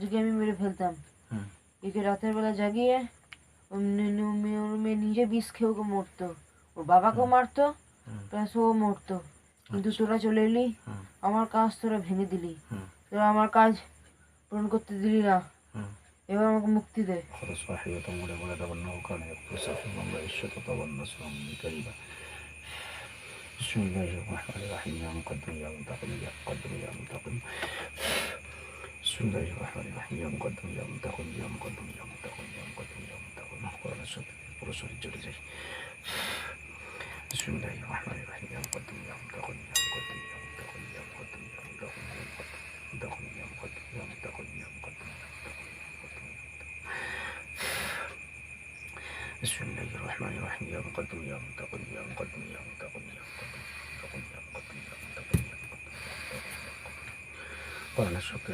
আজকে আমি মেরে ফেলতাম হুম একে রাতের বেলা জাগিয়ে ও নি- নি- মি- ওর মেয়ে নিজে বিষ খেয়ে ওকে মরতো ওর বাবাকেও মারতো হুম প্লাস ও মরতো কিন্তু তোরা চলে এলি হুম আমার কাজ তোরা ভেঙে দিলি হুম তোরা আমার কাজ পূরণ করতে দিলি না হুম এবার আমাকে মুক্তি দে خذ صاحبة ولا ولد وأنه كان يقتص في الله الشطط والنصر من كريمة بسم الله الرحمن الرحيم يا مقدم يا منتقم يا مقدم يا منتقم নিয়ম করতাম নিয়ম তখন নিয়ম করতাম নিয়ম তখন নিয়ম করতাম নিয়ম তখন করোনার সাথে পুরো শরীর চলে যায় বিসমুল্লাহ রহমান রহিম নিয়ম করতাম নিয়ম তখন নিয়ম করতাম নিয়ম তখন নিয়ম করতাম নিয়ম তখন নিয়ম করতাম তখন নিয়ম করতাম নিয়ম তখন নিয়ম করতাম নিয়ম তখন নিয়ম করতাম বিসমুল্লাহ রহমান রহিম নিয়ম করতাম নিয়ম তখন নিয়ম করতাম নিয়ম তখন নিয়ম করতাম তখন নিয়ম করতাম নিয়ম তখন নিয়ম করতাম করোনার সাথে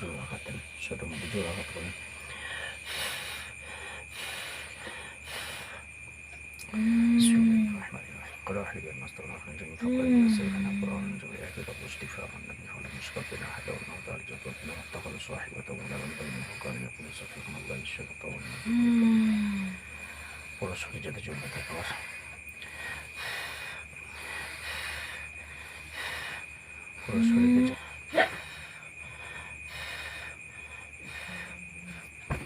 জোড়া খাতেন ছোটো মতো জোড়া খাত করেন قل أحلي الناس طلعنا جميع فقر سيفنا قرآن جميع كتاب واشتفاء من لم يحول من شكر بلا حدا والموضع الجدول لا اتخذ صاحبة ولا من بين وكان يقول سفيه من الله الشرق ورسول جد جملة الدور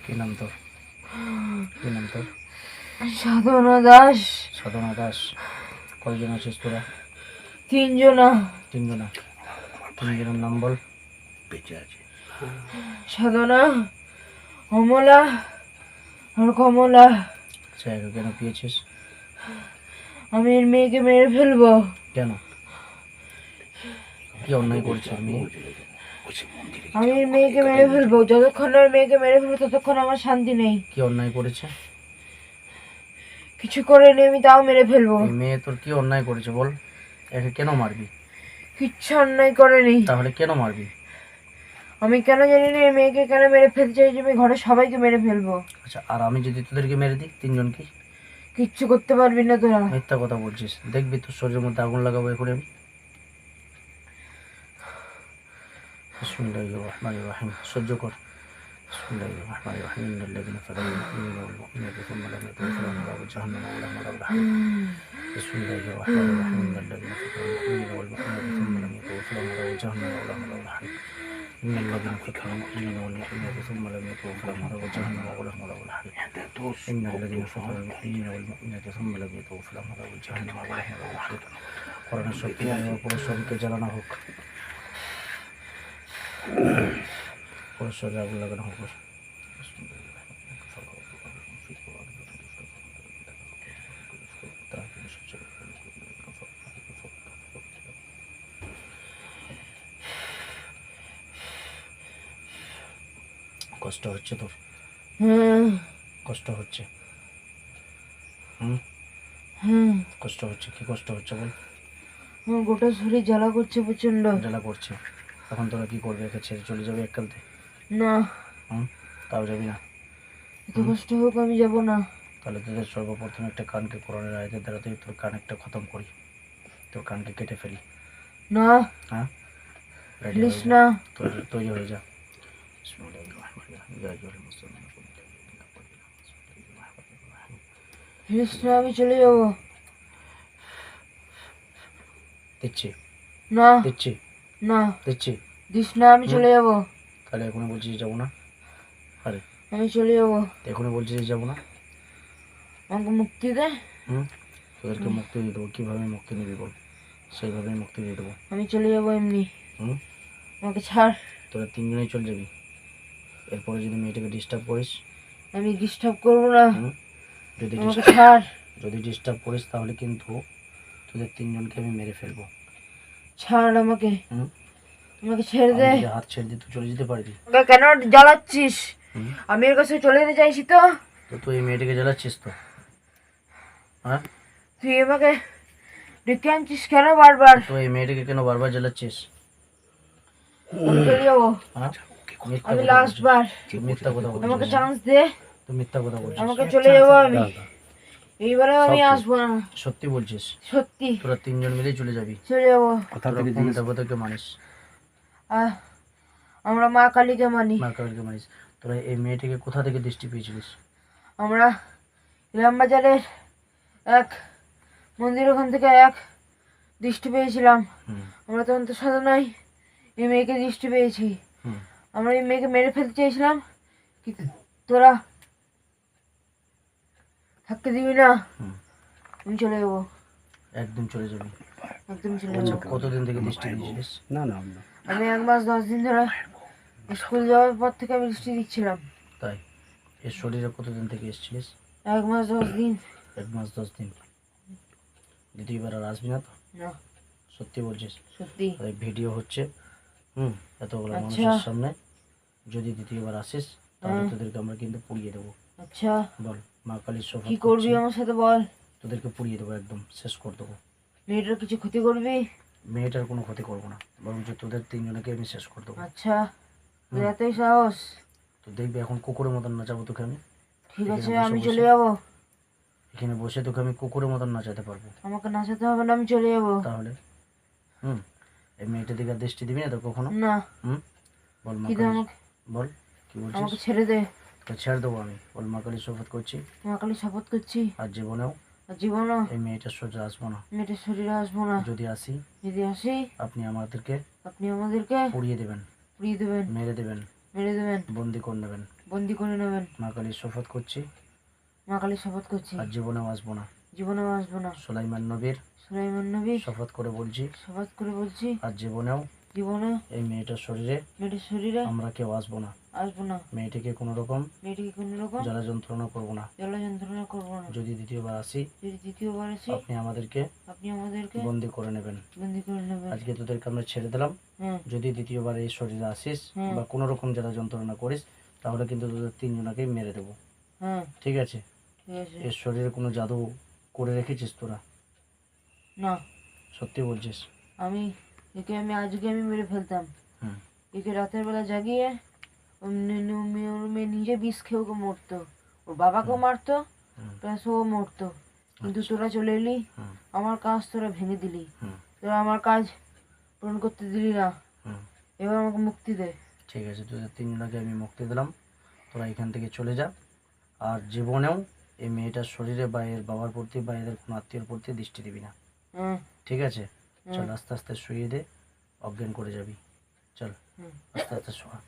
কি নাম তোর কি নাম তোর সাধনা দাস। সাধনা দাস। কয়জন আছিস তোরা? তিনজনা। তিনজনা। তিনজনের নাম বল। বেঁচে আছে। সাধনা অমলা আর কমলা। জায়গা কেন পেয়েছিস? আমি এর মেয়েকে মেরে ফেলব। কেন? কি অন্যায় করছে আমি আমি মেয়েকে মেরে ফেলব যতক্ষণ না ওর মেয়েকে মেরে ফেলব ততক্ষণ আমার শান্তি নেই। কি অন্যায় করেছে? কিছু করেনি আমি তাও মেরে ফেলব। এই মেয়ে তোর কি অন্যায় করেছে বল? একে কেন মারবি? কিচ্ছু অন্যায় করেনি। তাহলে কেন মারবি? আমি কেন জানি না এই মেয়েকে কেন মেরে ফেলতে চাইছি আমি ঘরে সবাইকে মেরে ফেলব। আচ্ছা আর আমি যদি তোদেরকে মেরে দিই তিনজনকে কিচ্ছু করতে পারবি না তোরা। মিথ্যা কথা বলছিস। দেখবি তোর শরীরের মধ্যে আগুন লাগাবো এখন আমি। বিসমিল্লাহির রহমানির রহিম সহ্য কর বিসমিল্লাহির রহমানির রহিম ইন্নাল্লাযীনা ফাতানু মুমিনিনা ওয়াল মুমিনাতি সুম্মা লাম ইয়াতুবু ফালাহুম আযাবু জাহান্নাম ওয়া লাহুম আযাবুল হারিক বিসমিল্লাহির রহমানির রহিম ইন্নাল্লাযীনা ফাতানু মুমিনিনা ওয়াল মুমিনাতি সুম্মা লাম ইয়াতুবু ফালাহুম আযাবু জাহান্নাম ওয়া লাহুম আযাবুল হারিক إن الذين فتنوا المؤمنين والمؤمنات ثم لم يتوبوا فلهم عذاب جهنم ولهم عذاب الحريق إن الذين فتنوا المؤمنين والمؤمنات ثم لم يتوبوا فلهم عذاب جهنم ولهم عذاب الحريق কোরআনের শক্তি পুরো শরীরকে জ্বালানো হোক লাগানো কষ্ট হচ্ছে তোর? কষ্ট হচ্ছে? হুম? কষ্ট হচ্ছে? কি কষ্ট হচ্ছে বল? আমার গোটা শরীর জ্বালা করছে প্রচণ্ড জ্বালা করছে। এখন তোরা কি করবে? একে ছেড়ে চলে যাবে এককালতে? না। তাও যাবি না? এত কষ্ট হোক আমি যাব না। তাহলে তোদের সর্বপ্রথম একটা কানকে কোরআনের আয়তের দ্বারা তুই তোর কান একটা খতম করি। তোর কানকে কেটে ফেলি। না। হ্যাঁ? প্লিজ না। তোর তৈরি হয়ে যা। প্লিজ না আমি চলে যাব। দিচ্ছি। না। দিচ্ছি। না। দিচ্ছি দিস না আমি চলে যাব। তাহলে এখনও বলছিস যাব না। আরে। আমি চলে যাব। এখনও বলছিস যাব না? আমাকে মুক্তি দে। হুম? তোদেরকে মুক্তি দিয়ে দেবো। কীভাবে মুক্তি নিবি বল? সেইভাবেই মুক্তি দিয়ে দেবো। আমি চলে যাব এমনি। হুম? আমাকে ছাড়। তোরা তিনজনেই চলে যাবি। এরপরে যদি মেয়েটাকে ডিস্টার্ব করিস। আমি ডিস্টার্ব করব না। যদি ছাড়। যদি ডিস্টার্ব করিস তাহলে কিন্তু তোদের তিনজনকে আমি মেরে ফেলব। ছাড় আমাকে। আমাকে ছেড়ে দে। হাত ছেড়ে দিয়ে তুই চলে যেতে পারবি। কেন জ্বালাচ্ছিস? আমি এর কাছে চলে যেতে চাইছি তো। তো তুই এই মেয়েটাকে জ্বালাচ্ছিস তো? হ্যাঁ? তুই আমাকে ডেকে আনছিস কেন বারবার? তো এই মেয়েটাকে কেন বারবার জ্বালাচ্ছিস? আমি চলে যাব। হ্যাঁ? আমি লাস্ট বার। তুই মিথ্যা কথা আমাকে বলছিস চান্স দে। তুই মিথ্যা কথা বলছিস। আমাকে চলে যাব আমি। এইবারে আমি আসব না। সত্যি বলছিস? সত্যি। তোরা তিনজন মিলেই চলে যাবি। চলে যাব। দেবতাকে মানিস আমরা মা কালীকে মানি। মা কালীকে মানিস তোরা এই মেয়েটাকে কোথা থেকে দৃষ্টি পেয়েছিলিস? আমরা ইলামবাজারের এক মন্দির ওখান থেকে এক দৃষ্টি পেয়েছিলাম। আমরা তখন তো সাধু নয় এই মেয়েকে দৃষ্টি পেয়েছি। আমরা এই মেয়েকে মেরে ফেলতে চেয়েছিলাম। কিন্তু তোরা থাকতে দিবি না? আমি চলে যাব। একদিন চলে যাবি। একদম চলে আচ্ছা যাব। কতদিন থেকে দৃষ্টি দিয়েছিলিস না না আমি এক মাস দশ দিন ধরে স্কুল যাওয়ার পর থেকে আমি দৃষ্টি দিচ্ছিলাম। তাই? এর শরীরে কতদিন থেকে এসেছিলিস? এক মাস দশ দিন। এক মাস দশ দিন। দ্বিতীয়বার আর আসবি না তো? না। সত্যি বলছিস? সত্যি। ভিডিও হচ্ছে হুম এতগুলো আচ্ছা। মানুষের সামনে। যদি দ্বিতীয়বার আসিস তাহলে তোদেরকে আমরা কিন্তু পুড়িয়ে দেবো। আচ্ছা। বল। মা কালীর কি করবি আমার সাথে বল? তোদেরকে পুড়িয়ে দেবো একদম শেষ করে দেবো। মেয়েটার কিছু ক্ষতি করবি? মেয়েটার কোনো ক্ষতি করব না বরঞ্চ তোদের তিনজনকে আমি শেষ করে দেবো। আচ্ছা তোর এতই সাহস? তো দেখবি এখন কুকুরের মতন নাচাবো তোকে আমি। ঠিক আছে আমি চলে যাব। এখানে বসে তোকে আমি কুকুরের মতন নাচাতে পারব। আমাকে নাচাতে হবে না আমি চলে যাব। তাহলে হুম এই মেয়েটার দিকে দৃষ্টি দিবি না তো কখনো? না। হুম বল মা বল কি আমাকে ছেড়ে দে। তোকে ছেড়ে দেবো আমি। বল মা কালী শপথ করছি। মা কালী শপথ করছি। আর জীবনেও? জীবনও। এই মেয়েটার সোজা আসব না। মেয়েটার শরীরে আসব না। যদি আসি যদি আসি আপনি আমাদেরকে আপনি আমাদেরকে পুড়িয়ে দেবেন। পুড়িয়ে দেবেন। মেরে দেবেন। মেরে দেবেন। বন্দি করে নেবেন। বন্দি করে নেবেন। মা কালীর শপথ করছি। মা কালী শপথ করছি। আর জীবনেও আসব না। জীবনেও আসব না। সোলাইমান নবীর সুলাইমান নবী শপথ করে বলছি। শপথ করে বলছি। আর জীবনেও জীবনে এই মেয়েটার শরীরে মেয়েটার শরীরে আমরা কেউ আসব না। আসব না। মেয়েটিকে কোনো রকম মেয়েটিকে কোনো রকম জ্বালা যন্ত্রণা করব না। জ্বালা যন্ত্রণা করব না। যদি দ্বিতীয়বার আসি যদি দ্বিতীয়বার আসি আপনি আমাদেরকে আপনি আমাদেরকে বন্দি করে নেবেন। বন্দি করে নেবেন। আজকে তোদেরকে আমরা ছেড়ে দিলাম। হ্যাঁ। যদি দ্বিতীয়বার এই শরীরে আসিস বা কোনো রকম জ্বালা যন্ত্রণা করিস তাহলে কিন্তু তোদের তিনজনকেই মেরে দেবো। হ্যাঁ। ঠিক আছে? ঠিক আছে। এর শরীরে কোনো জাদু করে রেখেছিস তোরা? না। সত্যি বলছিস? আমি একে আমি আজকে আমি মেরে ফেলতাম। হুম। একে রাতের বেলা জাগিয়ে মেয়ে- নিজে বিষ খেয়ে ওকে মরতো। ওর বাবাকেও মারতো প্লাস ও মরতো। কিন্তু তোরা চলে এলি আমার কাজ তোরা ভেঙে দিলি। তোরা আমার কাজ পূরণ করতে দিলি না। এবার আমাকে মুক্তি দে। ঠিক আছে দু তোদের তিনজনকে আমি মুক্তি দিলাম। তোরা এখান থেকে চলে যা। আর জীবনেও এই মেয়েটার শরীরে বা এর বাবার প্রতি বা এদের কোনো আত্মীয়র প্রতি দৃষ্টি দিবি না। হ্যাঁ ঠিক আছে? চল আস্তে আস্তে শুয়ে দে অজ্ঞান করে যাবি। চল আস্তে আস্তে শোয়া।